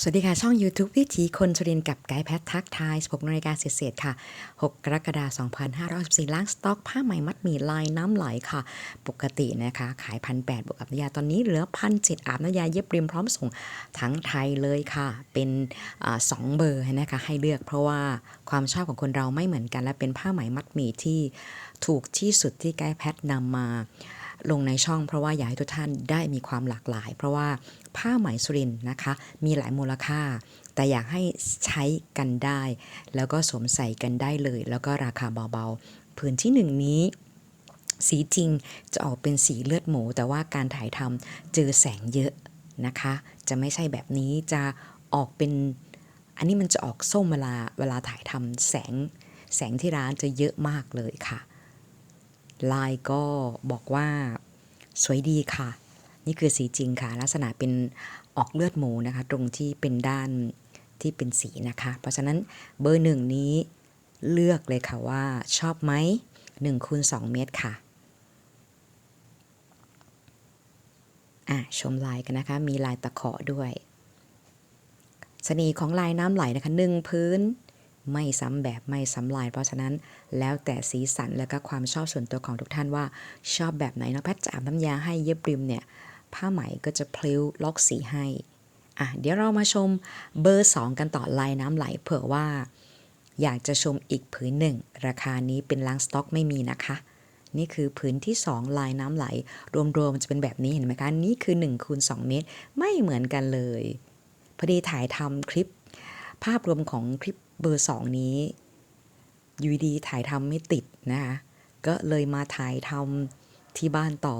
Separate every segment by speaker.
Speaker 1: สวัสดีค่ะ ช่อง YouTube วิถีคนสุรินกับไกด์แพททักทาย16นาฬิกาเศษค่ะ 6 กรกฎาคม2564ล้างสต็อกผ้าไหมมัดหมี่ลายน้ำไหลค่ะ ปกตินะคะ ขายพันแบวกอับน้ำยาตอนนี้เหลือพันเอาบน้ำยาเย็บริมพร้อมส่งทั้งไทยเลยค่ะ เป็นอสองเบอร์นะคะให้เลือกเพราะว่าความชอบของคนเราไม่เหมือนกัน และเป็นผ้าไหมมัดหมี่ที่ถูกที่สุดที่ไกด์แพทนำมา ลงในช่องเพราะว่าอยากให้ทุกท่านได้มีความหลากหลาย เพราะว่าผ้าไหมสุรินนะคะ มีหลายมูลค่า แต่อยากให้ใช้กันได้ แล้วก็สวมใส่กันได้เลย แล้วก็ราคาเบาๆผืนที่หนึ่งนี้สีจริงจะออกเป็นสีเลือดหมู แต่ว่าการถ่ายทำเจอแสงเยอะนะคะ จะไม่ใช่แบบนี้จะออกเป็นอันนี้มันจะออกส้มเวลาเวลาถ่ายทำแสงแสงที่ร้านจะเยอะมากเลยค่ะ ลายก็บอกว่าสวยดีค่ะ นี่คือสีจริงค่ะ ลักษณะเป็นออกเลือดหมูนะคะ ตรงที่เป็นด้านที่เป็นสีนะคะ เพราะฉะนั้นเบอร์หนึ่งนี้เลือกเลยค่ะว่าชอบไหม1คูณ2เมตรค่ะอะ ชมลายกันนะคะ มีลายตะขอด้วยเสน่ห์ของลายน้ำไหลนะคะหนึ่งพื้น ไม่ซ้ำแบบไม่ซ้ำลาย เพราะฉะนั้นแล้วแต่สีสันและก็ความชอบส่วนตัวของทุกท่านว่าชอบแบบไหนน้องแพทจะอาบน้ำยาให้เย็บริมเนี่ยผ้าไหมก็จะพลิ้วล็อกสีให้อะเดี๋ยวเรามาชมเบอร์ 2 กันต่อลายน้ำไหลเผื่อว่า อยากจะชมอีกผืนหนึ่ง ราคานี้เป็นล้างสต็อกไม่มีนะคะ นี่คือผืนที่ 2 ลายน้ำไหล รวมๆจะเป็นแบบนี้เห็นไหมคะ นี่คือ1คูณ2เมตร ไม่เหมือนกันเลย พอดีถ่ายทำคลิป ภาพรวมของคลิปเบอร์ 2 นี้ยูดีถ่ายทำไม่ติดนะคะก็เลยมาถ่ายทำที่บ้านต่อ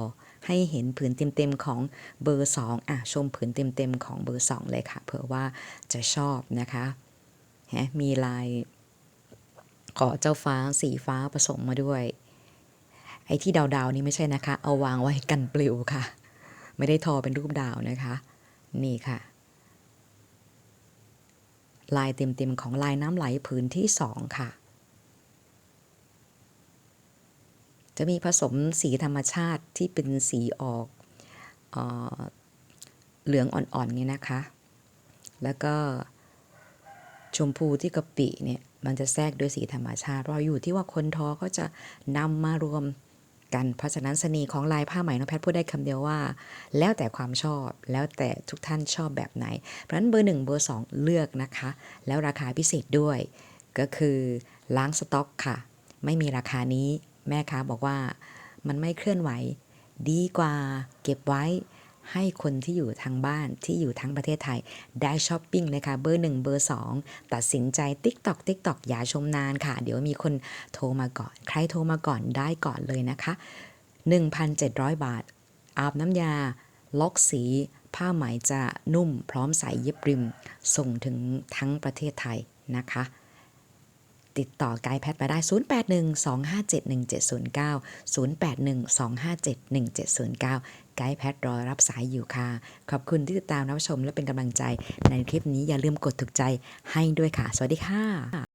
Speaker 1: ให้เห็นผืนเต็มๆของเบอร์ 2 อะชมผืนเต็มๆของเบอร์ 2 เลยค่ะ เผื่อว่าจะชอบนะคะฮะมีลายขอเจ้าฟ้าสีฟ้าผสมมาด้วย ไอ้ที่ดาวๆนี่ไม่ใช่นะคะ เอาวางไว้กันปลิวค่ะ ไม่ได้ทอเป็นรูปดาวนะคะ นี่ค่ะ ลายเต็มๆของลายน้ำไหลผืนที่2ค่ะ จะมีผสมสีธรรมชาติที่เป็นสีออกเออเหลืองอ่อนๆเนี่นะคะ แล้วก็ชมพูที่กะปิเนี่ยมันจะแทรกด้วยสีธรรมชาติเราอยู่ที่ว่าคนทอก็จะนำมารวม กันเพราะฉะนั้นเสน่ห์ของลายผ้าไหมน้องแพทย์พูดได้คำเดียวว่า แล้วแต่ความชอบแล้วแต่ทุกท่านชอบแบบไหน เพราะฉะนั้นเบอร์หนึ่งเบอร์สองเลือกนะคะ แล้วราคาพิเศษด้วย ก็คือล้างสต็อกค่ะ ไม่มีราคานี้แม่ค้าบอกว่ามันไม่เคลื่อนไหว ดีกว่าเก็บไว้ ให้คนที่อยู่ทางบ้านที่อยู่ทั้งประเทศไทยได้ช้อปปิ้งเลยค่ะเบอร์ 1 เบอร์ 2 ตัดสินใจ TikTok TikTok อย่าชมนานค่ะ เดี๋ยวมีคนโทรมาก่อน ใครโทรมาก่อนได้ก่อนเลยนะคะ 1,700 บาท อาบน้ำยา ล็อกสี ผ้าไหมจะนุ่มพร้อมใส่เย็บริม ส่งถึงทั้งประเทศไทยนะคะ ติดต่อไกด์แพทมาได้ 0812571709 0812571709 ไกด์แพทรอรับสายอยู่ค่ะ ขอบคุณที่ติดตามรับชมและเป็นกำลังใจในคลิปนี้อย่าลืมกดถูกใจให้ด้วยค่ะ สวัสดีค่ะ